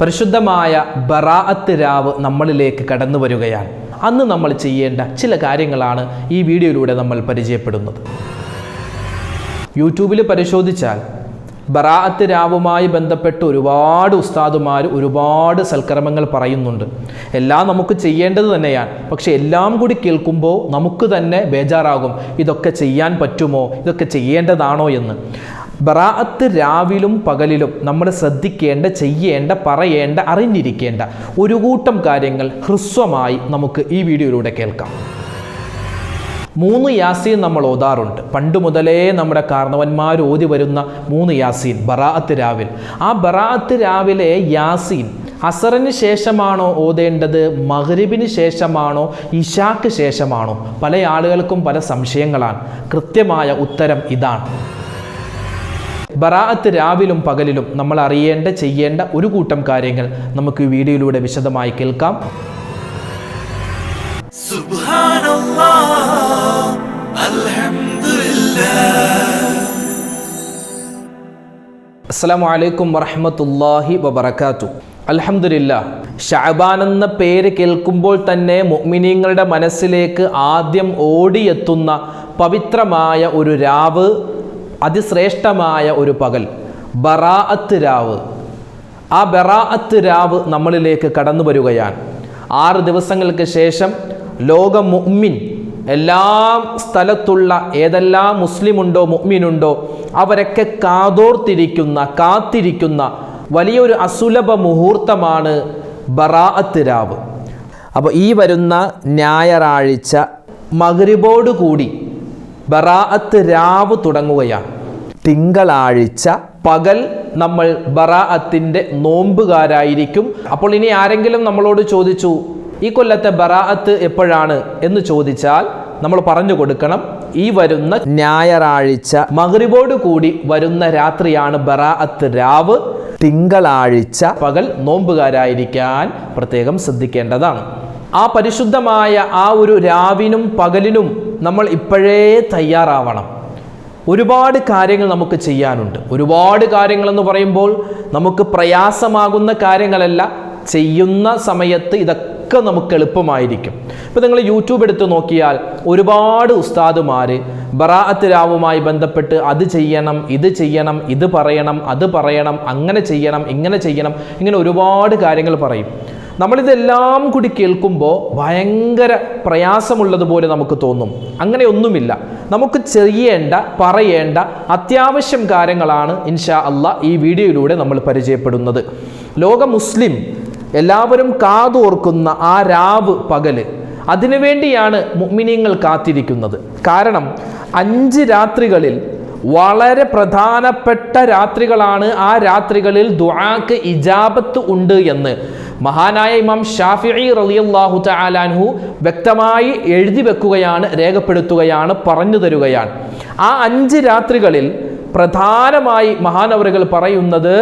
പരിശുദ്ധമായ ബറാഅത്ത് രാവ് നമ്മളിലേക്ക് കടന്നു വരികയാണ്. അന്ന് നമ്മൾ ചെയ്യേണ്ട ചില കാര്യങ്ങളാണ് ഈ വീഡിയോയിലൂടെ നമ്മൾ പരിചയപ്പെടുന്നത്. യൂട്യൂബിൽ പരിശോധിച്ചാൽ ബറാഅത്ത് രാവുമായി ബന്ധപ്പെട്ട് ഒരുപാട് ഉസ്താദുമാർ ഒരുപാട് സൽക്കർമ്മങ്ങൾ പറയുന്നുണ്ട്. എല്ലാം നമുക്ക് ചെയ്യേണ്ടത് തന്നെയാണ്. പക്ഷെ എല്ലാം കൂടി കേൾക്കുമ്പോൾ നമുക്ക് തന്നെ ബേജാറാകും. ഇതൊക്കെ ചെയ്യാൻ പറ്റുമോ? ഇതൊക്കെ ചെയ്യേണ്ടതാണോ എന്ന്. ബറാഅത്ത് രാവിലും പകലിലും നമ്മൾ ശ്രദ്ധിക്കേണ്ട ചെയ്യേണ്ട പറയേണ്ട അറിഞ്ഞിരിക്കേണ്ട ഒരു കൂട്ടം കാര്യങ്ങൾ ഹ്രസ്വമായി നമുക്ക് ഈ വീഡിയോയിലൂടെ കേൾക്കാം. മൂന്ന് യാസീൻ നമ്മൾ ഓതാറുണ്ട്. പണ്ട് മുതലേ നമ്മുടെ കാരണവന്മാർ ഓതി വരുന്ന മൂന്ന് യാസീൻ ബറാഅത്ത് രാവിൽ. ആ ബറാഅത്ത് രാവിലെ യാസീൻ അസറിന് ശേഷമാണോ ഓതേണ്ടത്? മഗ്രിബിന് ശേഷമാണോ? ഇഷാക്ക് ശേഷമാണോ? പല ആളുകൾക്കും പല സംശയങ്ങളാണ്. കൃത്യമായ ഉത്തരം ഇതാണ്. ബറാഅത്ത് രാവിലും പകലിലും നമ്മൾ അറിയേണ്ട ചെയ്യേണ്ട ഒരു കൂട്ടം കാര്യങ്ങൾ നമുക്ക് ഈ വീഡിയോയിലൂടെ വിശദമായി കേൾക്കാം. അസ്സലാമു അലൈക്കും വറഹമത്തല്ലാഹി വബർക്കാത്തു അലഹമില്ല ഷാബാൻ എന്ന പേര് കേൾക്കുമ്പോൾ തന്നെ മുഅ്മിനീങ്ങളുടെ മനസ്സിലേക്ക് ആദ്യം ഓടിയെത്തുന്ന പവിത്രമായ ഒരു രാവ് അതിശ്രേഷ്ഠമായ ഒരു പകൽ ബറാഅത്ത് രാവ്. ആ ബറാഅത്ത് രാവ് നമ്മളിലേക്ക് കടന്നു വരികയാണ്. ആറ് ദിവസങ്ങൾക്ക് ശേഷം ലോക മുഅ്മിൻ എല്ലാ സ്ഥലത്തുള്ള ഏതെല്ലാം മുസ്ലിമുണ്ടോ മുഅ്മിനുണ്ടോ അവരൊക്കെ കാതോർത്തിരിക്കുന്ന കാത്തിരിക്കുന്ന വലിയൊരു അസുലഭ മുഹൂർത്തമാണ് ബറാഅത്ത് രാവ്. അപ്പോൾ ഈ വരുന്ന ഞായറാഴ്ച മഗ്രിബോട് കൂടി ബറാഅത്ത് രാവ് തുടങ്ങുകയാണ്. തിങ്കളാഴ്ച പകൽ നമ്മൾ ബറാഅത്തിന്റെ നോമ്പുകാരായിരിക്കും. അപ്പോൾ ഇനി ആരെങ്കിലും നമ്മളോട് ചോദിച്ചു ഈ കൊല്ലത്തെ ബറാഅത്ത് എപ്പോഴാണ്? എന്ന് ചോദിച്ചാൽ നമ്മൾ പറഞ്ഞു കൊടുക്കണം ഈ വരുന്ന ഞായറാഴ്ച മഗ്രിബോട് കൂടി വരുന്ന രാത്രിയാണ് ബറാഅത്ത് രാവ്. തിങ്കളാഴ്ച പകൽ നോമ്പുകാരായിരിക്കാൻ പ്രത്യേകം ശ്രദ്ധിക്കേണ്ടതാണ്. ആ പരിശുദ്ധമായ ആ ഒരു രാവിനും പകലിനും നമ്മൾ ഇപ്പോഴേ തയ്യാറാവണം. ഒരുപാട് കാര്യങ്ങൾ നമുക്ക് ചെയ്യാനുണ്ട്. ഒരുപാട് കാര്യങ്ങളെന്ന് പറയുമ്പോൾ നമുക്ക് പ്രയാസമാകുന്ന കാര്യങ്ങളല്ല ചെയ്യുന്ന സമയത്ത് ഇതൊക്കെ നമുക്ക് എളുപ്പമായിരിക്കും. ഇപ്പോൾ നിങ്ങൾ യൂട്യൂബ് എടുത്ത് നോക്കിയാൽ ഒരുപാട് ഉസ്താദുമാർ ബറാഅത്ത് രാവുമായി ബന്ധപ്പെട്ട് അത് ചെയ്യണം ഇത് ചെയ്യണം ഇത് പറയണം അത് പറയണം അങ്ങനെ ചെയ്യണം ഇങ്ങനെ ചെയ്യണം ഇങ്ങനെ ഒരുപാട് കാര്യങ്ങൾ പറയും. നമ്മളിതെല്ലാം കൂടി കേൾക്കുമ്പോൾ ഭയങ്കര പ്രയാസമുള്ളതുപോലെ നമുക്ക് തോന്നും. അങ്ങനെയൊന്നുമില്ല. നമുക്ക് ചെയ്യേണ്ട പറയേണ്ട അത്യാവശ്യം കാര്യങ്ങളാണ് ഇൻഷാ അല്ല ഈ വീഡിയോയിലൂടെ നമ്മൾ പരിചയപ്പെടുന്നത്. ലോക മുസ്ലിം എല്ലാവരും കാതോർക്കുന്ന ആ രാവ് പകൽ അതിനുവേണ്ടിയാണ് മുഅ്മിനീങ്ങൾ കാത്തിരിക്കുന്നത്. കാരണം അഞ്ച് രാത്രികളിൽ വളരെ പ്രധാനപ്പെട്ട രാത്രികളാണ് ആ രാത്രികളിൽ ദുആക്ക് ഇജാബത്ത് ഉണ്ട് എന്ന്. മഹാനായ ഇമാം ഷാഫിഇ റളിയല്ലാഹു തആലാൻഹു വ്യക്തമായി എഴുതി വെക്കുകയാണ് രേഖപ്പെടുത്തുകയാണ് പറഞ്ഞു തരുകയാണ്. ആ അഞ്ച് രാത്രികളിൽ പ്രധാനമായി മഹാനവറുകൾ പറയുന്നത്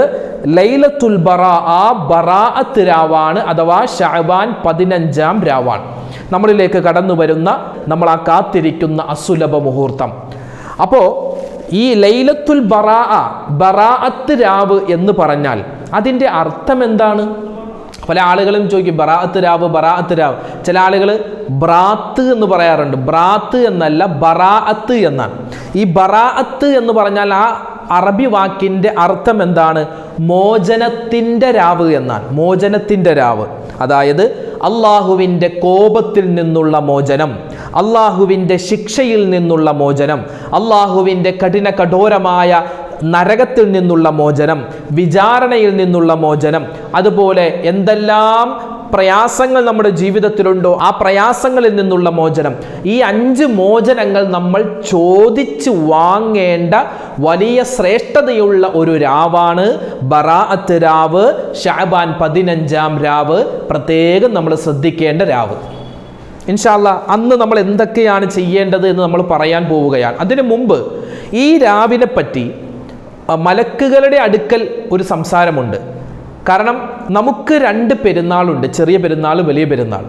ലൈലത്തുൽ ബറ ആ ബറാഅത്ത് രാവാണ് അഥവാ ഷഅബാൻ പതിനഞ്ചാം രാവാണ് നമ്മളിലേക്ക് കടന്നു വരുന്ന നമ്മൾ ആ കാത്തിരിക്കുന്ന അസുലഭ മുഹൂർത്തം. അപ്പോൾ ഈ ലൈലത്തുൽ ബറാ ബറാഅത്ത് രാവ് എന്ന് പറഞ്ഞാൽ അതിന്റെ അർത്ഥം എന്താണ്? പല ആളുകളും ചോദിക്കും ബറാഅത്ത് രാവ് ബറാഅത്ത് രാവ്. ചില ആളുകൾ ബ്രാത്ത് എന്ന് പറയാറുണ്ട്. ബ്രാത്ത് എന്നല്ല ബറാഅത്ത് എന്നാണ്. ഈ ബറാഅത്ത് എന്ന് പറഞ്ഞാൽ ആ അറബി വാക്കിന്റെ അർത്ഥം എന്താണ്? മോചനത്തിന്റെ രാവ് എന്നാണ്. മോചനത്തിന്റെ രാവ്. അതായത് അള്ളാഹുവിന്റെ കോപത്തിൽ നിന്നുള്ള മോചനം. അള്ളാഹുവിന്റെ ശിക്ഷയിൽ നിന്നുള്ള മോചനം അള്ളാഹുവിന്റെ കഠിന കഠോരമായ നരകത്തിൽ നിന്നുള്ള മോചനം വിചാരണയിൽ നിന്നുള്ള മോചനം അതുപോലെ എന്തെല്ലാം പ്രയാസങ്ങൾ നമ്മുടെ ജീവിതത്തിലുണ്ടോ ആ പ്രയാസങ്ങളിൽ നിന്നുള്ള മോചനം. ഈ അഞ്ച് മോചനങ്ങൾ നമ്മൾ ചോദിച്ച് വാങ്ങേണ്ട വലിയ ശ്രേഷ്ഠതയുള്ള ഒരു രാവാണ് ബറാഅത്ത് രാവ് ഷാബാൻ പതിനഞ്ചാം രാവ്. പ്രത്യേകം നമ്മൾ ശ്രദ്ധിക്കേണ്ട രാവ്. ഇൻഷാല്ല അന്ന് നമ്മൾ എന്തൊക്കെയാണ് ചെയ്യേണ്ടത് എന്ന് നമ്മൾ പറയാൻ പോവുകയാണ്. അതിനു മുമ്പ് ഈ രാവിനെ പറ്റി മലക്കുകളുടെ അടുക്കൽ ഒരു സംസാരമുണ്ട്. കാരണം നമുക്ക് രണ്ട് പെരുന്നാളുണ്ട് ചെറിയ പെരുന്നാൾ വലിയ പെരുന്നാൾ.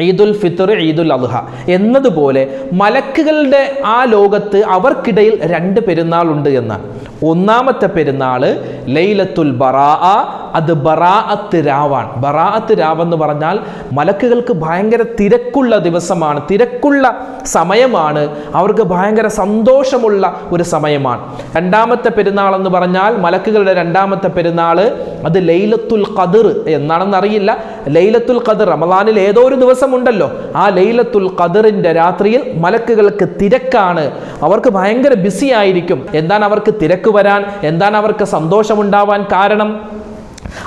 ഈദുൽ ഫിത്തർ ഈദുൽ അദ്ഹ. എന്നതുപോലെ മലക്കുകളുടെ ആ ലോകത്ത് അവർക്കിടയിൽ രണ്ട് പെരുന്നാളുണ്ട് എന്നാണ്. ഒന്നാമത്തെ പെരുന്നാൾ ലൈലത്തുൽ ബറാ അത് ബറാഅത്ത് രാവാണ്. ബറാഅത്ത് രാവെന്ന് പറഞ്ഞാൽ മലക്കുകൾക്ക് ഭയങ്കര തിരക്കുള്ള ദിവസമാണ്. തിരക്കുള്ള സമയമാണ്. അവർക്ക് ഭയങ്കര സന്തോഷമുള്ള ഒരു സമയമാണ്. രണ്ടാമത്തെ പെരുന്നാൾ എന്ന് പറഞ്ഞാൽ മലക്കുകളുടെ രണ്ടാമത്തെ പെരുന്നാൾ അത് ലൈലത്തുൽ ഖദർ എന്നാണെന്ന് അറിയില്ല. ലൈലത്തുൽ ഖദർ റമദാനിൽ ഏതോ ഒരു ദിവസമുണ്ടല്ലോ. ആ ലൈലത്തുൽ ഖദറിന്റെ രാത്രിയിൽ മലക്കുകൾക്ക് തിരക്കാണ്. അവർക്ക് ഭയങ്കര ബിസി ആയിരിക്കും. എന്താണ് അവർക്ക് തിരക്ക്? വരാൻ എന്താണ് അവർക്ക് സന്തോഷമുണ്ടാവാൻ കാരണം?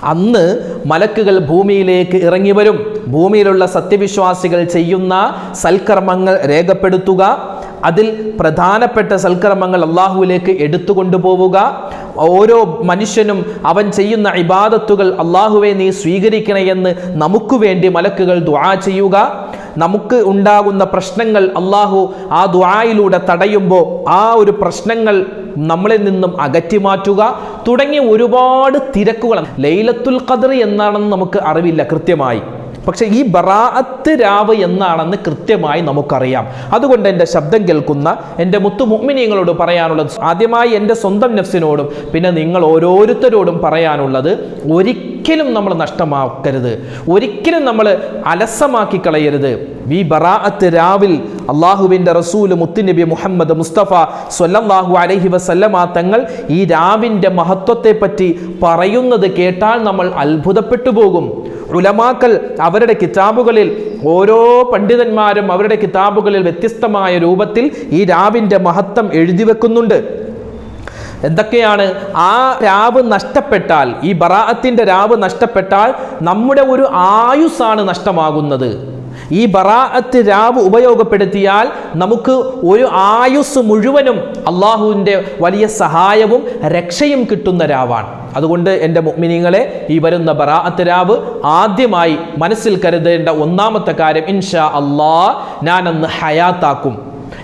അന്ന് മലക്കുകൾ ഭൂമിയിലേക്ക് ഇറങ്ങി വരും. ഭൂമിയിലുള്ള സത്യവിശ്വാസികൾ ചെയ്യുന്ന സൽക്കർമ്മങ്ങൾ രേഖപ്പെടുത്തുക. അതിൽ പ്രധാനപ്പെട്ട സൽക്കർമ്മങ്ങൾ അള്ളാഹുവിലേക്ക് എടുത്തുകൊണ്ടുപോവുക ഓരോ മനുഷ്യനും അവൻ ചെയ്യുന്ന ഇബാദത്തുകൾ അള്ളാഹുവെ നീ സ്വീകരിക്കണേ എന്ന് നമുക്ക് വേണ്ടി മലക്കുകൾ ദുആ ചെയ്യുക. നമുക്ക് ഉണ്ടാകുന്ന പ്രശ്നങ്ങൾ അള്ളാഹു ആ ദുആയിലൂടെ തടയുമ്പോൾ ആ ഒരു പ്രശ്നങ്ങൾ നമ്മളിൽ നിന്നും അകറ്റി മാറ്റുക തുടങ്ങിയ ഒരുപാട് തിരക്കുകൾ. ലൈലത്തുൽ ഖദർ എന്നാണെന്ന് നമുക്ക് അറിവില്ല കൃത്യമായി. പക്ഷെ ഈ ബറാഅത്ത് രാവ് എന്നാണെന്ന് കൃത്യമായി നമുക്കറിയാം. അതുകൊണ്ട് എന്റെ ശബ്ദം കേൾക്കുന്ന എന്റെ മുത്തു മുഅ്മിനീങ്ങളോട് പറയാനുള്ളത് ആദ്യമായി എന്റെ സ്വന്തം നഫ്സിനോടും പിന്നെ നിങ്ങൾ ഓരോരുത്തരോടും പറയാനുള്ളത് ഒരിക്കലും നമ്മൾ നഷ്ടമാക്കരുത്. ഒരിക്കലും നമ്മൾ അലസമാക്കി കളയരുത്. ഈ ബറാഅത്ത് രാവിൽ അള്ളാഹുവിന്റെ റസൂൽ മുത്തുനബി മുഹമ്മദ് മുസ്തഫ സ്വല്ലല്ലാഹു അലഹി വസല്ലമ തങ്ങൾ ഈ രാവിന്റെ മഹത്വത്തെപ്പറ്റി പറയുന്നത് കേട്ടാൽ നമ്മൾ അത്ഭുതപ്പെട്ടു പോകും. ഉലമാക്കൾ അവരുടെ കിതാബുകളിൽ ഓരോ പണ്ഡിതന്മാരും അവരുടെ കിതാബുകളിൽ വ്യത്യസ്തമായ രൂപത്തിൽ ഈ രാവിന്റെ മഹത്വം എഴുതി വെക്കുന്നുണ്ട്. എന്തൊക്കെയാണ്? ആ രാവ് നഷ്ടപ്പെട്ടാൽ ഈ ബറാഅത്തിന്റെ രാവ് നഷ്ടപ്പെട്ടാൽ നമ്മുടെ ഒരു ആയുസ്സാണ് നഷ്ടമാകുന്നത്. ഈ ബറാഅത്ത് രാവ് ഉപയോഗപ്പെടുത്തിയാൽ നമുക്ക് ഒരു ആയുസ് മുഴുവനും അള്ളാഹുവിന്റെ വലിയ സഹായവും രക്ഷയും കിട്ടുന്ന രാവാണ്. അതുകൊണ്ട് എന്റെ മുഅ്മിനീങ്ങളെ ഈ വരുന്ന ബറാഅത്ത് രാവ് ആദ്യമായി മനസ്സിൽ കരുതേണ്ട ഒന്നാമത്തെ കാര്യം ഇൻഷാ അള്ളാ ഞാനന്ന് ഹയാത്താക്കും.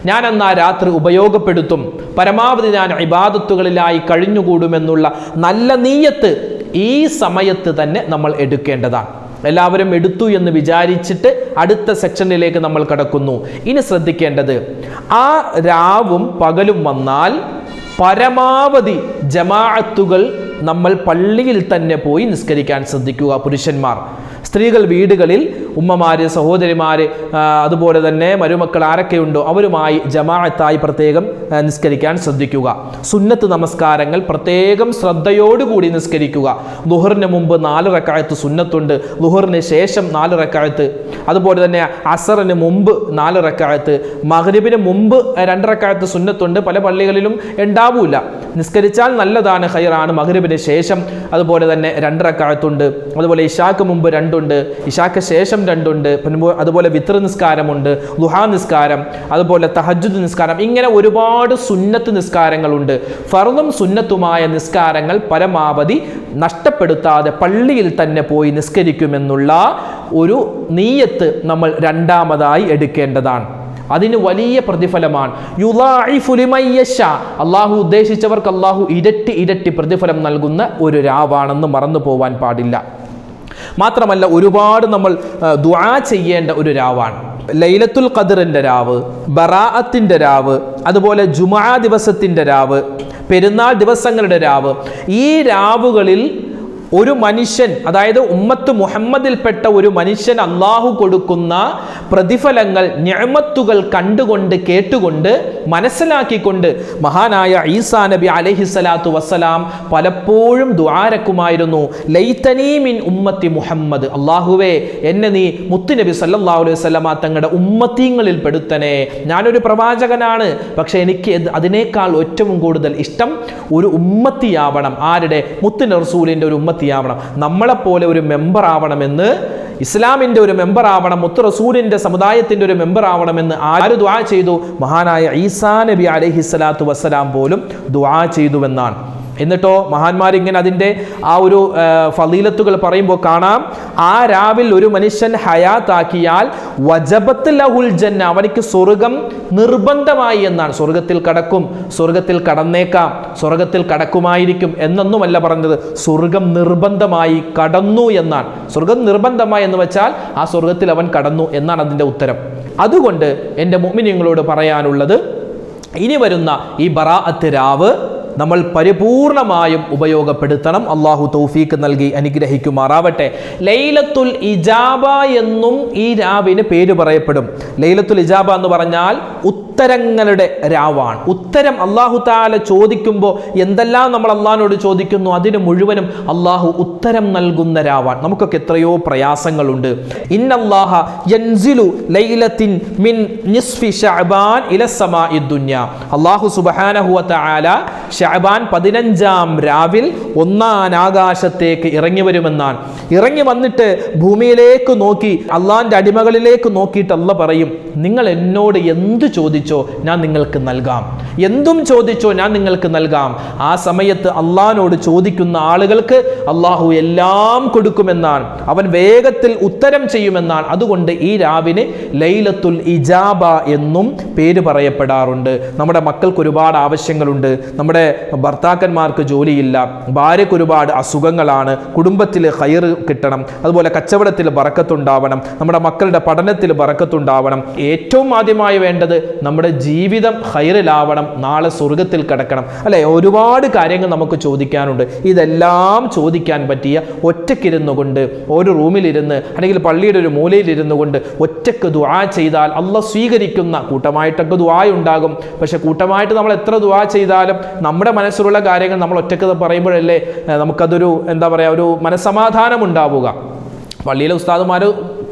ഞാൻ അന്ന് ആ രാത്രി ഉപയോഗപ്പെടുത്തും. പരമാവധി ഞാൻ ഇബാദത്തുകളിലായി കഴിഞ്ഞുകൂടുമെന്നുള്ള നല്ല നീയത്ത് ഈ സമയത്ത് തന്നെ നമ്മൾ എടുക്കേണ്ടതാണ്. എല്ലാവരും എടുത്തു എന്ന് വിചാരിച്ചിട്ട് അടുത്ത സെക്ഷനിലേക്ക് നമ്മൾ കടക്കുന്നു. ഇനി ശ്രദ്ധിക്കേണ്ടത് ആ രാവും പകലും വന്നാൽ പരമാവധി ജമാഅത്തുകൾ നമ്മൾ പള്ളിയിൽ തന്നെ പോയി നിസ്കരിക്കാൻ ശ്രദ്ധിക്കുക പുരുഷന്മാർ. സ്ത്രീകൾ വീടുകളിൽ ഉമ്മമാര് സഹോദരിമാര് അതുപോലെ തന്നെ മരുമക്കൾ ആരൊക്കെയുണ്ടോ അവരുമായി ജമാഅത്തായി പ്രത്യേകം നിസ്കരിക്കാൻ ശ്രദ്ധിക്കുക. സുന്നത്ത് നമസ്കാരങ്ങൾ പ്രത്യേകം ശ്രദ്ധയോടുകൂടി നിസ്കരിക്കുക. ലുഹറിന് മുമ്പ് നാല് റക്കായത്ത് സുന്നത്തുണ്ട്. ലുഹറിന് ശേഷം നാല് റക്കായത്ത്. അതുപോലെ തന്നെ അസറിന് മുമ്പ് നാല് റക്കായത്ത്. മഗ്രിബിന് മുമ്പ് രണ്ട് റക്കായത്ത് സുന്നത്തുണ്ട്. പല പള്ളികളിലും ഉണ്ടാവൂല. നിസ്കരിച്ചാൽ നല്ലതാണ് ഹൈറാണ് മഗ്രിബിന് ശേഷം അതുപോലെ തന്നെ രണ്ട് റക്കായത്തുണ്ട്. അതുപോലെ ഇഷാക്ക് മുമ്പ് രണ്ടുണ്ട് ഇഷാക്ക് ശേഷം രണ്ടുണ്ട് അതുപോലെ വിത്ര നിസ്കാരമുണ്ട് ലുഹാ നിസ്കാരം അതുപോലെ തഹജുദ് നിസ്കാരം ഇങ്ങനെ ഒരുപാട് സുന്നത്ത് നിസ്കാരങ്ങളുണ്ട്. ഫർദും സുന്നത്തുമായ നിസ്കാരങ്ങൾ പരമാവധി നഷ്ടപ്പെടുത്താതെ പള്ളിയിൽ തന്നെ പോയി നിസ്കരിക്കുമെന്നുള്ള ഒരു നീയത്ത് നമ്മൾ രണ്ടാമതായി എടുക്കേണ്ടതാണ്. അതിന് വലിയ പ്രതിഫലമാണ്. അള്ളാഹു ഉദ്ദേശിച്ചവർക്ക് അള്ളാഹു ഇരട്ടി ഇരട്ടി പ്രതിഫലം നൽകുന്ന ഒരു രാവാണെന്ന് മറന്നു പോവാൻ പാടില്ല. മാത്രമല്ല ഒരുപാട് നമ്മൾ ദുആ ചെയ്യേണ്ട ഒരു രാവാണ്. ലൈലത്തുൽ ഖദറിന്റെ രാവ് ബറാഅത്തിന്റെ രാവ് അതുപോലെ ജുമാ ദിവസത്തിന്റെ രാവ് പെരുന്നാൾ ദിവസങ്ങളുടെ രാവ്. ഈ രാവുകളിൽ ഒരു മനുഷ്യൻ അതായത് ഉമ്മത്ത് മുഹമ്മദിൽപ്പെട്ട ഒരു മനുഷ്യൻ അള്ളാഹു കൊടുക്കുന്ന പ്രതിഫലങ്ങൾ ഞമത്തുകൾ കണ്ടുകൊണ്ട് കേട്ടുകൊണ്ട് മനസ്സിലാക്കിക്കൊണ്ട് മഹാനായ ഈസാ നബി അലഹിസ്സലാത്തു വസ്സലാം പലപ്പോഴും ദ്വാരക്കുമായിരുന്നു ലൈത്തനീ മിൻ ഉമ്മത്തി മുഹമ്മദ്. അള്ളാഹുവേ എന്നെ നീ മുത്തുനബി സല്ലാ അലൈഹി വസല്ലമ തങ്ങളുടെ ഉമ്മത്തീങ്ങളിൽ പെടുത്തനെ ഞാനൊരു പ്രവാചകനാണ് പക്ഷേ എനിക്ക് അതിനേക്കാൾ ഏറ്റവും കൂടുതൽ ഇഷ്ടം ഒരു ഉമ്മത്തിയാവണം. ആരുടെ? മുത്തു റസൂലിന്റെ ഒരു ഉമ്മത്തിയാവണം. നമ്മളെപ്പോലെ ഒരു മെമ്പർ ആവണമെന്ന് ഇസ്ലാമിന്റെ ഒരു മെമ്പർ ആവണം മുത്ത് റസൂലിന്റെ സമുദായത്തിന്റെ ഒരു മെമ്പർ ആവണമെന്ന് ആര് ദ്വാ ചെയ്തു? മഹാനായ ഈസാ നബി അലൈഹി സ്വലാത്തു വസ്സലാം പോലും ദ്വാ ചെയ്തുവെന്നാണ്. എന്നിട്ടോ മഹാന്മാരിങ്ങനെ അതിന്റെ ആ ഒരു ഫലീലത്തുകൾ പറയുമ്പോൾ കാണാം ആ രാവിൽ ഒരു മനുഷ്യൻ ഹയാത്താക്കിയാൽ വജബത്ത് ലഹുൽ ജന്ന അവനിക്ക് സ്വർഗം നിർബന്ധമായി എന്നാണ്. സ്വർഗത്തിൽ കടക്കും സ്വർഗത്തിൽ കടന്നേക്കാം സ്വർഗത്തിൽ കടക്കുമായിരിക്കും എന്നൊന്നുമല്ല പറഞ്ഞത്. സ്വർഗം നിർബന്ധമായി കടന്നു എന്നാണ്. സ്വർഗം നിർബന്ധമായി എന്ന് വെച്ചാൽ ആ സ്വർഗത്തിൽ അവൻ കടന്നു എന്നാണ് അതിന്റെ ഉത്തരം. അതുകൊണ്ട് എന്റെ മുഅ്മിനീങ്ങളോട് പറയാനുള്ളത് ഇനി വരുന്ന ഈ ബറാഅത്ത് രാവ് നമ്മൾ പരിപൂർണമായും ഉപയോഗപ്പെടുത്തണം. അള്ളാഹു തൗഫീക്ക് നൽകി അനുഗ്രഹിക്കുമാറാവട്ടെ. ലൈലത്തുൽ ഇജാബ എന്നും ഈ രാവിന് പേര് പറയപ്പെടും. ലൈലത്തുൽ ഇജാബ എന്ന് പറഞ്ഞാൽ ഉത്തരങ്ങളുടെ രാവാണ്. ഉത്തരം അള്ളാഹു താല ചോദിക്കുമ്പോൾ എന്തെല്ലാം നമ്മൾ അള്ളാഹിനോട് ചോദിക്കുന്നു അതിന് മുഴുവനും അള്ളാഹു ഉത്തരം നൽകുന്ന രാവാണ്. നമുക്കൊക്കെ എത്രയോ പ്രയാസങ്ങളുണ്ട്. ഇന്നല്ലാഹ യൻസിലു ലൈലത്തിൻ മിൻ നിസ്ഫി ഷഅബാൻ അള്ളാഹു സുബ്ഹാനഹു വ തആല ശഅബാൻ പതിനഞ്ചാം രാവിൽ ഒന്നാം ആകാശത്തേക്ക് ഇറങ്ങി വരുമെന്നാണ്. ഇറങ്ങി വന്നിട്ട് ഭൂമിയിലേക്ക് നോക്കി അള്ളാഹിന്റെ അടിമകളിലേക്ക് നോക്കിയിട്ട് പറയും നിങ്ങൾ എന്നോട് എന്ത് ചോദിച്ചോ ഞാൻ നിങ്ങൾക്ക് നൽകാം. എന്തും ചോദിച്ചോ ഞാൻ നിങ്ങൾക്ക് നൽകാം. ആ സമയത്ത് അള്ളഹാനോട് ചോദിക്കുന്ന ആളുകൾക്ക് അള്ളാഹു എല്ലാം കൊടുക്കുമെന്നാണ്. അവൻ വേഗത്തിൽ ഉത്തരം ചെയ്യുമെന്നാണ്. അതുകൊണ്ട് ഈ രാവിന് ലൈലത്തുൽ ഇജാബ എന്നും പേര് പറയപ്പെടാറുണ്ട്. നമ്മുടെ മക്കൾക്ക് ഒരുപാട് ആവശ്യങ്ങളുണ്ട്. നമ്മുടെ ഭർത്താക്കന്മാർക്ക് ജോലിയില്ല ഭാര്യയ്ക്ക് ഒരുപാട് അസുഖങ്ങളാണ് കുടുംബത്തിൽ ഹയർ കിട്ടണം അതുപോലെ കച്ചവടത്തിൽ ബറക്കത്തുണ്ടാവണം നമ്മുടെ മക്കളുടെ പഠനത്തിൽ ബറക്കത്തുണ്ടാവണം. ഏറ്റവും ആദ്യമായി വേണ്ടത് നമ്മുടെ ജീവിതം ഹൈറിലാവണം നാളെ സ്വർഗത്തിൽ കിടക്കണം. അല്ലെ? ഒരുപാട് കാര്യങ്ങൾ നമുക്ക് ചോദിക്കാനുണ്ട്. ഇതെല്ലാം ചോദിക്കാൻ പറ്റിയ ഒറ്റക്കിരുന്നു കൊണ്ട് ഒരു റൂമിലിരുന്ന് അല്ലെങ്കിൽ പള്ളിയുടെ ഒരു മൂലയിലിരുന്നു കൊണ്ട് ഒറ്റയ്ക്ക് ദുആ ചെയ്താൽ അല്ല സ്വീകരിക്കുന്ന കൂട്ടമായിട്ടൊക്കെ ദുആ ഉണ്ടാകും. പക്ഷെ കൂട്ടമായിട്ട് നമ്മൾ എത്ര ദുആ ചെയ്താലും നമ്മുടെ മനസ്സിലുള്ള കാര്യങ്ങൾ നമ്മൾ ഒറ്റയ്ക്ക് പറയുമ്പോഴല്ലേ നമുക്കതൊരു എന്താ പറയുക ഒരു മനസ്സമാധാനം ഉണ്ടാവുക പള്ളിയിലെ ഉസ്താദുമാർ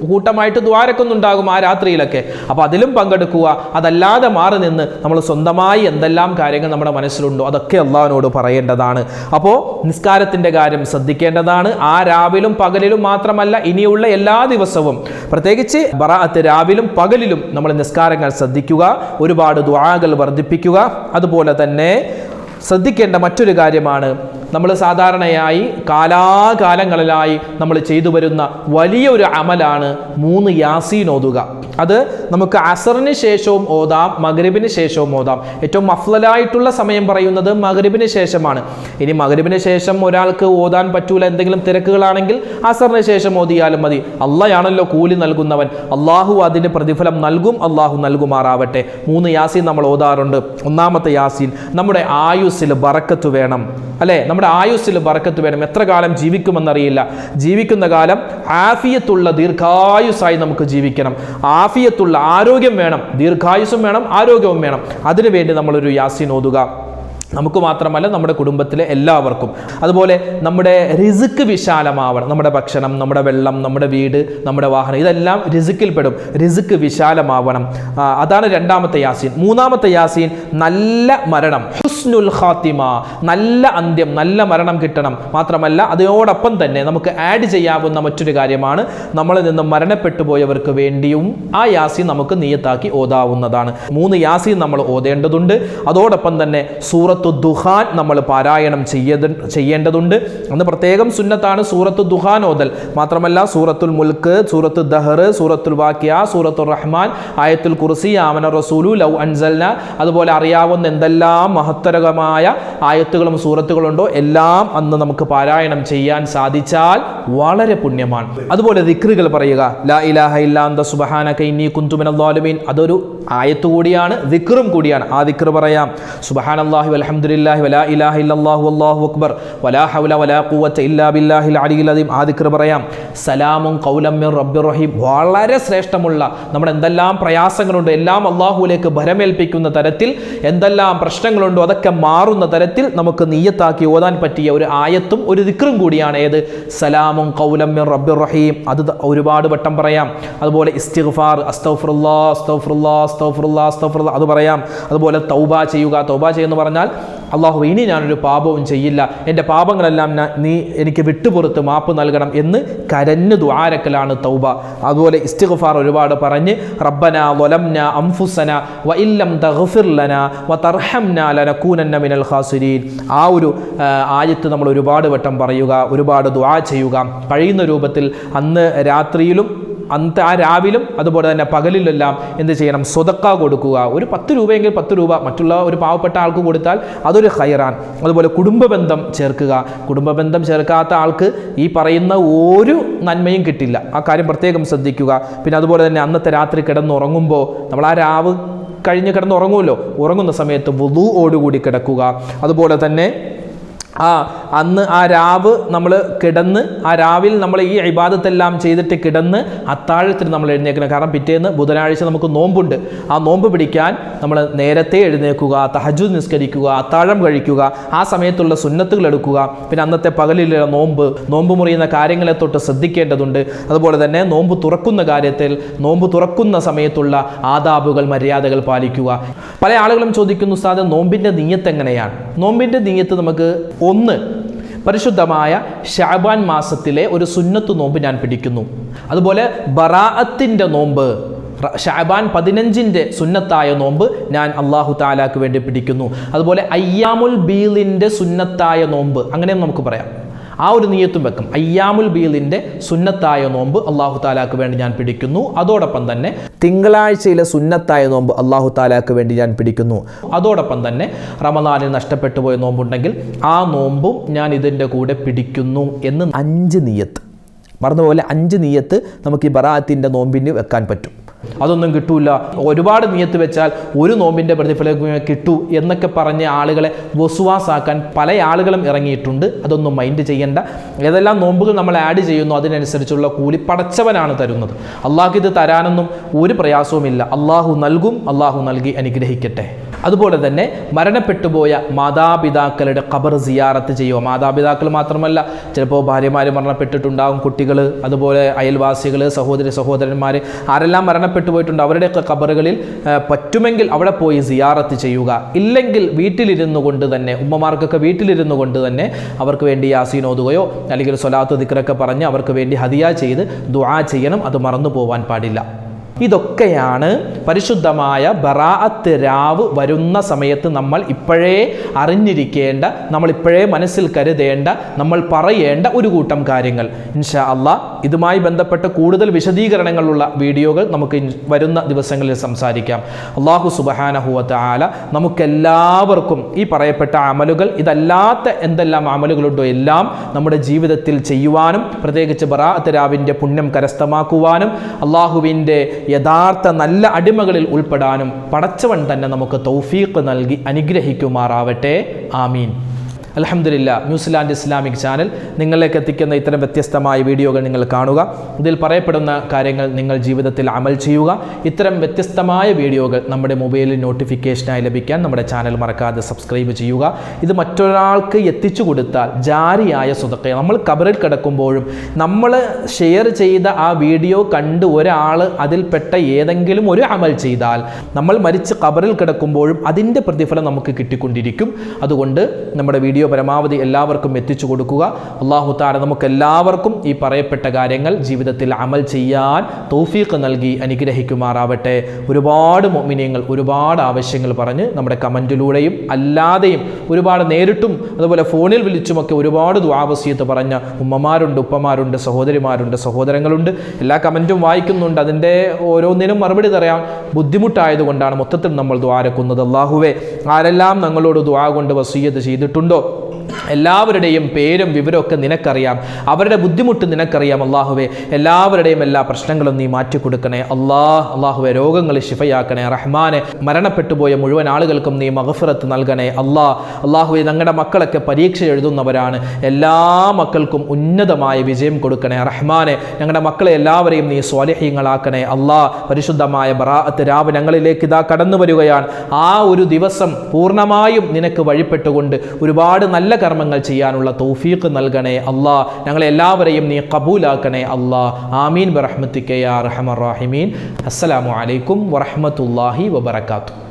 കൂട്ടമായിട്ട് ദ്വാരക്കൊന്നുണ്ടാകും ആ രാത്രിയിലൊക്കെ. അപ്പോൾ അതിലും പങ്കെടുക്കുക അതല്ലാതെ മാറി നിന്ന് നമ്മൾ സ്വന്തമായി എന്തെല്ലാം കാര്യങ്ങൾ നമ്മുടെ മനസ്സിലുണ്ടോ അതൊക്കെ അള്ളാഹിനോട് പറയേണ്ടതാണ്. അപ്പോൾ നിസ്കാരത്തിന്റെ കാര്യം ശ്രദ്ധിക്കേണ്ടതാണ്. ആ രാവിലും പകലിലും മാത്രമല്ല ഇനിയുള്ള എല്ലാ ദിവസവും. പ്രത്യേകിച്ച് ബറാത്ത് രാവിലും പകലിലും നമ്മൾ നിസ്കാരങ്ങൾ ശ്രദ്ധിക്കുക ഒരുപാട് ദ്വാകൾ വർദ്ധിപ്പിക്കുക. അതുപോലെ തന്നെ ശ്രദ്ധിക്കേണ്ട മറ്റൊരു കാര്യമാണ്. നമ്മൾ സാധാരണയായി കാലാകാലങ്ങളിലായി നമ്മൾ ചെയ്തു വരുന്ന വലിയൊരു അമലാണ് മൂന്ന് യാസീൻ ഓതുക. അത് നമുക്ക് അസറിന് ശേഷവും ഓതാം മകരബിന് ശേഷവും ഓതാം. ഏറ്റവും മഫ്ലലായിട്ടുള്ള സമയം പറയുന്നത് മകരബിന് ശേഷമാണ്. ഇനി മകരബിന് ശേഷം ഒരാൾക്ക് ഓതാൻ പറ്റൂല എന്തെങ്കിലും തിരക്കുകളാണെങ്കിൽ അസറിന് ശേഷം ഓതിയാലും മതി. അള്ളയാണല്ലോ കൂലി നൽകുന്നവൻ. അള്ളാഹു അതിന് പ്രതിഫലം നൽകും അള്ളാഹു നൽകുമാറാവട്ടെ. മൂന്ന് യാസീൻ നമ്മൾ ഓതാറുണ്ട്. ഒന്നാമത്തെ യാസീൻ നമ്മുടെ ആയുസ്സിൽ ബറക്കത്ത് വേണം. അല്ലേ? നമ്മുടെ ആയുസ്സിൽ ബറക്കത്ത് വേണം. എത്ര കാലം ജീവിക്കുമെന്നറിയില്ല. ജീവിക്കുന്ന കാലം ആഫിയത്തുള്ള ദീർഘായുസ്സായി നമുക്ക് ജീവിക്കണം. ആഫിയത്തുള്ള ആരോഗ്യം വേണം ദീർഘായുസും വേണം ആരോഗ്യവും വേണം. അതിനുവേണ്ടി നമ്മളൊരു യാസീൻ ഓതുക. നമുക്ക് മാത്രമല്ല നമ്മുടെ കുടുംബത്തിലെ എല്ലാവർക്കും. അതുപോലെ നമ്മുടെ റിസുക്ക് വിശാലമാവണം. നമ്മുടെ ഭക്ഷണം നമ്മുടെ വെള്ളം നമ്മുടെ വീട് നമ്മുടെ വാഹനം ഇതെല്ലാം റിസുക്കിൽപ്പെടും റിസുക്ക് വിശാലമാവണം. അതാണ് രണ്ടാമത്തെ യാസീൻ. മൂന്നാമത്തെ യാസീൻ നല്ല മരണം. ഹുസ്നുൽ ഖാത്തിമ. നല്ല അന്ത്യം നല്ല മരണം കിട്ടണം. മാത്രമല്ല അതോടൊപ്പം തന്നെ നമുക്ക് ആഡ് ചെയ്യാവുന്ന മറ്റൊരു കാര്യമാണ് നമ്മളിൽ നിന്ന് മരണപ്പെട്ടു പോയവർക്ക് വേണ്ടിയും ആ യാസീൻ നമുക്ക് നീയത്താക്കി ഓതാവുന്നതാണ്. മൂന്ന് യാസീൻ നമ്മൾ ഓതേണ്ടതുണ്ട്. അതോടൊപ്പം തന്നെ സൂറത്തു ദുഹാൻ നമ്മൾ പാരായണം ചെയ്യത് ചെയ്യേണ്ടതുണ്ട്. അന്ന് പ്രത്യേകം സുന്നത്താണ് സൂറത്തു ദുഹാൻ ഓതൽ. മാത്രമല്ല സൂറത്തുൽ മുൽക്ക് സൂറത്തു ദഹർ സൂറത്തുൽ വാക്യ സൂറത്തുൽ റഹ്മാൻ ആയത്തുൽ കുർസി ആമന റസൂലു ലൗ അൻസൽന. അതുപോലെ അറിയാവുന്ന എന്തെല്ലാം മഹത്തരകമായ ആയത്തുകളും സൂറത്തുകളുണ്ടോ എല്ലാം അന്ന് നമുക്ക് പാരായണം ചെയ്യാൻ സാധിച്ചാൽ വളരെ പുണ്യമാണ്. അതുപോലെ ദിക്റുകൾ പറയുക ലാ ഇലാഹ ഇല്ലാന്ത സുബഹാന കുന്തുമിനൽ ളാലിമീൻ അതൊരു ആയത്ത് കൂടിയാണ് ദിക്റും കൂടിയാണ്. ആ ദിക്ർ പറയാം സുബഹാനല്ലാഹി വൽഹംദുലില്ലാഹി വലാ ഇലാഹ ഇല്ലല്ലാഹു അല്ലാഹു അക്ബർ. വലാ ഹൗല വലാ ഖുവത ഇല്ലാ ബില്ലാഹിൽ അലിയിൽ അദീം. ആ പറയാം. സലാമുൻ ഖൗലം മിർ റബ്ബിർ റഹീം. വളരെ ശ്രേഷ്ഠമുള്ള നമ്മുടെ എന്തെല്ലാം പ്രയാസങ്ങളുണ്ട് എല്ലാം അള്ളാഹുവിലേക്ക് ഭരമേൽപ്പിക്കുന്ന തരത്തിൽ എന്തെല്ലാം പ്രശ്നങ്ങളുണ്ടോ അതൊക്കെ മാറുന്ന തരത്തിൽ നമുക്ക് നീയത്താക്കി ഓതാൻ പറ്റിയ ഒരു ആയത്തും ഒരു ദിക്റും കൂടിയാണ് ഏത്? സലാമും മിർ റബ്ബിർ റഹീം. അത് ഒരുപാട് വട്ടം പറയാം. അതുപോലെ ഇസ്തിഗ്ഫാർ അസ്തഫുറുല്ലാ അസ്തഫുറുല്ലാ അസ്തഫുറുല്ലാ അസ്തഫുറുല്ലാ അത് പറയാം. അതുപോലെ തൗബ ചെയ്യുക. തൗബ ചെയ്യുന്നു പറഞ്ഞാൽ അള്ളാഹു ഇനി ഞാനൊരു പാപവും ചെയ്യില്ല. എന്റെ പാപങ്ങളെല്ലാം നീ എനിക്ക് വിട്ടുപുറത്ത് മാപ്പ് നൽകണം എന്ന് കരഞ്ഞു ദ്വാരക്കലാണ് തൗബ. അതുപോലെ ഇസ്തിഗ്ഫാർ ഒരുപാട് പറഞ്ഞ് റബ്ബന വലംന അംഫുസന വ ഇല്ലം തഹഫിർലന ലന വ തർഹംന ലനകൂനന്ന മിനൽ ഖാസിരീൻ. ആ ഒരു ആയത്ത് നമ്മൾ ഒരുപാട് വട്ടം പറയുക ഒരുപാട് ദുആ ചെയ്യുക. കഴിയുന്ന രൂപത്തിൽ അന്ന് രാത്രിയിലും അന്ത ആ രാവിലും അതുപോലെ തന്നെ പകലിലെല്ലാം എന്ത് ചെയ്യണം? സ്വതക്ക കൊടുക്കുക. ഒരു പത്ത് രൂപയെങ്കിൽ പത്ത് രൂപ മറ്റുള്ള ഒരു പാവപ്പെട്ട ആൾക്ക് കൊടുത്താൽ അതൊരു ഹൈറാൻ അതുപോലെ കുടുംബ ബന്ധം ചേർക്കുക. കുടുംബ ബന്ധം ചേർക്കാത്ത ആൾക്ക് ഈ പറയുന്ന ഒരു നന്മയും കിട്ടില്ല. ആ കാര്യം പ്രത്യേകം ശ്രദ്ധിക്കുക. പിന്നെ അതുപോലെ തന്നെ അന്നത്തെ രാത്രി കിടന്നുറങ്ങുമ്പോൾ നമ്മൾ ആ രാവ് കഴിഞ്ഞ് കിടന്നുറങ്ങുമല്ലോ. ഉറങ്ങുന്ന സമയത്ത് വുളു ഓടുകൂടി കിടക്കുക. അതുപോലെ തന്നെ ആ അന്ന് ആ രാവ് നമ്മൾ കിടന്ന് ആ രാവിൽ നമ്മൾ ഈ ഇബാദത്തെല്ലാം ചെയ്തിട്ട് കിടന്ന് അത്താഴത്തിന് നമ്മൾ എഴുന്നേക്കണം കാരണം പിറ്റേന്ന് ബുധനാഴ്ച നമുക്ക് നോമ്പുണ്ട്. ആ നോമ്പ് പിടിക്കാൻ നമ്മൾ നേരത്തെ എഴുന്നേൽക്കുക തഹജു നിസ്കരിക്കുക അത്താഴം കഴിക്കുക ആ സമയത്തുള്ള സുന്നത്തുകൾ എടുക്കുക. പിന്നെ അന്നത്തെ പകലിലെ നോമ്പ് നോമ്പ് മുറിയുന്ന കാര്യങ്ങളെ തൊട്ട് ശ്രദ്ധിക്കേണ്ടതുണ്ട്. അതുപോലെ തന്നെ നോമ്പ് തുറക്കുന്ന കാര്യത്തിൽ നോമ്പ് തുറക്കുന്ന സമയത്തുള്ള ആദാബുകൾ മര്യാദകൾ പാലിക്കുക. പല ആളുകളും ചോദിക്കുന്നു ഉസ്താദ് നോമ്പിന്റെ നീയത്ത് എങ്ങനെയാണ് നോമ്പിന്റെ നീയത്ത് നമുക്ക് ഒന്ന്. പരിശുദ്ധമായ ഷാബാൻ മാസത്തിലെ ഒരു സുന്നത്ത് നോമ്പ് ഞാൻ പിടിക്കുന്നു. അതുപോലെ ബറാഅത്തിന്റെ നോമ്പ് ഷാബാൻ പതിനഞ്ചിന്റെ സുന്നത്തായ നോമ്പ് ഞാൻ അള്ളാഹു താലാക്ക് വേണ്ടി പിടിക്കുന്നു. അതുപോലെ അയ്യാമുൽ ബീലിന്റെ സുന്നത്തായ നോമ്പ് അങ്ങനെയും നമുക്ക് പറയാം. ആ ഒരു നീയത്തും വെക്കും. അയ്യാമുൽ ബീലിന്റെ സുന്നത്തായ നോമ്പ് അള്ളാഹു താലാക്ക് വേണ്ടി ഞാൻ പിടിക്കുന്നു. അതോടൊപ്പം തന്നെ തിങ്കളാഴ്ചയിലെ സുന്നത്തായ നോമ്പ് അള്ളാഹു താലാക്ക് വേണ്ടി ഞാൻ പിടിക്കുന്നു. അതോടൊപ്പം തന്നെ റമദാനിൽ നഷ്ടപ്പെട്ടു പോയ നോമ്പുണ്ടെങ്കിൽ ആ നോമ്പും ഞാൻ ഇതിന്റെ കൂടെ പിടിക്കുന്നു എന്ന് അഞ്ച് നീയത്ത്. മറന്നുപോലെ അഞ്ച് നീയത്ത് നമുക്ക് ഈ ബറാത്തിന്റെ നോമ്പിന് വെക്കാൻ പറ്റും. അതൊന്നും കിട്ടൂല. ഒരുപാട് നിയത്ത് വെച്ചാൽ ഒരു നോമ്പിന്റെ പ്രതിഫലം കിട്ടൂ എന്നൊക്കെ പറഞ്ഞ് ആളുകളെ വസുവാസാക്കാൻ പല ആളുകളും ഇറങ്ങിയിട്ടുണ്ട്. അതൊന്നും മൈൻഡ് ചെയ്യേണ്ട. ഏതെല്ലാം നോമ്പുകൾ നമ്മൾ ആഡ് ചെയ്യുന്നു അതിനനുസരിച്ചുള്ള കൂലി പടച്ചവനാണ് തരുന്നത്. അള്ളാഹ് ഇത് തരാനൊന്നും ഒരു പ്രയാസവുമില്ല. അള്ളാഹു നൽകും അള്ളാഹു നൽകി അനുഗ്രഹിക്കട്ടെ. അതുപോലെ തന്നെ മരണപ്പെട്ടുപോയ മാതാപിതാക്കളുടെ ഖബർ സിയാറത്ത് ചെയ്യുക. മാതാപിതാക്കൾ മാത്രമല്ല ചിലപ്പോൾ ഭാര്യമാർ മരണപ്പെട്ടിട്ടുണ്ടാകും കുട്ടികൾ അതുപോലെ അയൽവാസികൾ സഹോദരി സഹോദരന്മാർ ആരെല്ലാം മരണപ്പെട്ടു പോയിട്ടുണ്ട് അവരുടെയൊക്കെ ഖബറുകളിൽ പറ്റുമെങ്കിൽ അവിടെ പോയി സിയാറത്ത് ചെയ്യുക. ഇല്ലെങ്കിൽ വീട്ടിലിരുന്നു കൊണ്ട് തന്നെ ഉമ്മമാർക്കൊക്കെ വീട്ടിലിരുന്നു കൊണ്ട് തന്നെ അവർക്ക് വേണ്ടി യാസീൻ ഓതുകയോ അല്ലെങ്കിൽ സ്വലാത്ത് ദിക്കറൊക്കെ പറഞ്ഞ് അവർക്ക് വേണ്ടി ഹദിയ ചെയ്ത് ദുആ ചെയ്യണം അത് മറന്നു പോവാൻ പാടില്ല. ഇതൊക്കെയാണ് പരിശുദ്ധമായ ബറാഅത്ത് രാവ് വരുന്ന സമയത്ത് നമ്മൾ ഇപ്പോഴേ അറിഞ്ഞിരിക്കേണ്ട നമ്മൾ ഇപ്പോഴേ മനസ്സിൽ കരുതേണ്ട നമ്മൾ പറയേണ്ട ഒരു കൂട്ടം കാര്യങ്ങൾ. ഇൻഷാ അള്ളാ ഇതുമായി ബന്ധപ്പെട്ട കൂടുതൽ വിശദീകരണങ്ങളുള്ള വീഡിയോകൾ നമുക്ക് വരുന്ന ദിവസങ്ങളിൽ സംസാരിക്കാം. അള്ളാഹു സുബഹാനഹുവത്ത് ആല നമുക്കെല്ലാവർക്കും ഈ പറയപ്പെട്ട അമലുകൾ ഇതല്ലാത്ത എന്തെല്ലാം അമലുകളുണ്ടോ എല്ലാം നമ്മുടെ ജീവിതത്തിൽ ചെയ്യുവാനും പ്രത്യേകിച്ച് ബറാഅത്ത് രാവിന്റെ പുണ്യം കരസ്ഥമാക്കുവാനും അള്ളാഹുവിന്റെ യഥാർത്ഥ നല്ല അടിമകളിൽ ഉൾപ്പെടാനും പടച്ചവൻ തന്നെ നമുക്ക് തൗഫീഖ് നൽകി അനുഗ്രഹിക്കുമാറാവട്ടെ. ആമീൻ. അലഹമില്ല ന്യൂസിലാൻഡ് ഇസ്ലാമിക് ചാനൽ നിങ്ങളിലേക്ക് എത്തിക്കുന്ന ഇത്തരം വ്യത്യസ്തമായ വീഡിയോകൾ നിങ്ങൾ കാണുക. ഇതിൽ പറയപ്പെടുന്ന കാര്യങ്ങൾ നിങ്ങൾ ജീവിതത്തിൽ അമൽ ചെയ്യുക. ഇത്തരം വ്യത്യസ്തമായ വീഡിയോകൾ നമ്മുടെ മൊബൈലിൽ നോട്ടിഫിക്കേഷനായി ലഭിക്കാൻ നമ്മുടെ ചാനൽ മറക്കാതെ സബ്സ്ക്രൈബ് ചെയ്യുക. ഇത് മറ്റൊരാൾക്ക് എത്തിച്ചു കൊടുത്താൽ ജാരിയായ സ്വതക്കെ. നമ്മൾ കബറിൽ കിടക്കുമ്പോഴും നമ്മൾ ഷെയർ ചെയ്ത ആ വീഡിയോ കണ്ട് ഒരാൾ അതിൽപ്പെട്ട ഏതെങ്കിലും ഒരു അമൽ ചെയ്താൽ നമ്മൾ മരിച്ച് കബറിൽ കിടക്കുമ്പോഴും അതിന്റെ പ്രതിഫലം നമുക്ക് കിട്ടിക്കൊണ്ടിരിക്കും. അതുകൊണ്ട് നമ്മുടെ വീഡിയോ പരമാവധി എല്ലാവർക്കും എത്തിച്ചു കൊടുക്കുക. അള്ളാഹു താര നമുക്ക് എല്ലാവർക്കും ഈ പറയപ്പെട്ട കാര്യങ്ങൾ ജീവിതത്തിൽ അമൽ ചെയ്യാൻ തൗഫീഖ് നൽകി അനുഗ്രഹിക്കുമാറാവട്ടെ. ഒരുപാട് മൊമിനിയങ്ങൾ ഒരുപാട് ആവശ്യങ്ങൾ പറഞ്ഞ് നമ്മുടെ കമന്റിലൂടെയും അല്ലാതെയും ഒരുപാട് നേരിട്ടും അതുപോലെ ഫോണിൽ വിളിച്ചുമൊക്കെ ഒരുപാട് ദ്വാവസീയത്ത് പറഞ്ഞ ഉമ്മമാരുണ്ട് ഉപ്പമാരുണ്ട് സഹോദരിമാരുണ്ട് സഹോദരങ്ങളുണ്ട്. എല്ലാ കമന്റും വായിക്കുന്നുണ്ട്. അതിന്റെ ഓരോന്നിനും മറുപടി തറയാൻ ബുദ്ധിമുട്ടായതുകൊണ്ടാണ് മൊത്തത്തിൽ നമ്മൾ ദ്വാരക്കുന്നത് അള്ളാഹുവെ ആരെല്ലാം ഞങ്ങളോട് ദ്വാ കൊണ്ട് വസീയത്ത് ചെയ്തിട്ടുണ്ടോ? എല്ലാവരുടെയും പേരും വിവരമൊക്കെ നിനക്കറിയാം. അവരുടെ ബുദ്ധിമുട്ട് നിനക്കറിയാം അള്ളാഹുവെ. എല്ലാവരുടെയും എല്ലാ പ്രശ്നങ്ങളും നീ മാറ്റി കൊടുക്കണേ അള്ളാഹ് അള്ളാഹുവെ രോഗങ്ങൾ ശിഫയാക്കണേ. റഹ്മാനെ മരണപ്പെട്ടുപോയ മുഴുവൻ ആളുകൾക്കും നീ മഹഫിറത്ത് നൽകണേ. അള്ളാഹ് അള്ളാഹുവെ ഞങ്ങളുടെ മക്കളൊക്കെ പരീക്ഷ എഴുതുന്നവരാണ്. എല്ലാ മക്കൾക്കും ഉന്നതമായ വിജയം കൊടുക്കണേ. റഹ്മാനെ ഞങ്ങളുടെ മക്കളെ എല്ലാവരെയും നീ സ്വാലിഹ്യങ്ങളാക്കണേ അള്ളാഹ് പരിശുദ്ധമായ ബറാഅത്ത് രാവ് ഞങ്ങളിലേക്ക് ഇതാ കടന്നു വരികയാണ് ആ ഒരു ദിവസം പൂർണമായും നിനക്ക് വഴിപ്പെട്ടുകൊണ്ട് ഒരുപാട് നല്ല കർമ്മങ്ങൾ ചെയ്യാനുള്ള തൗഫീഖ് നൽകണേ അള്ളാ ഞങ്ങളെ എല്ലാവരെയും നീ കബൂലാക്കണേ അള്ളാ ആമീൻ. ബറഹ്മത്തിക്കയാ റഹമർ റാഹിമീൻ. അസ്സലാമു അലൈക്കും വറഹമത്തല്ലാഹി വബറകാതുഹു.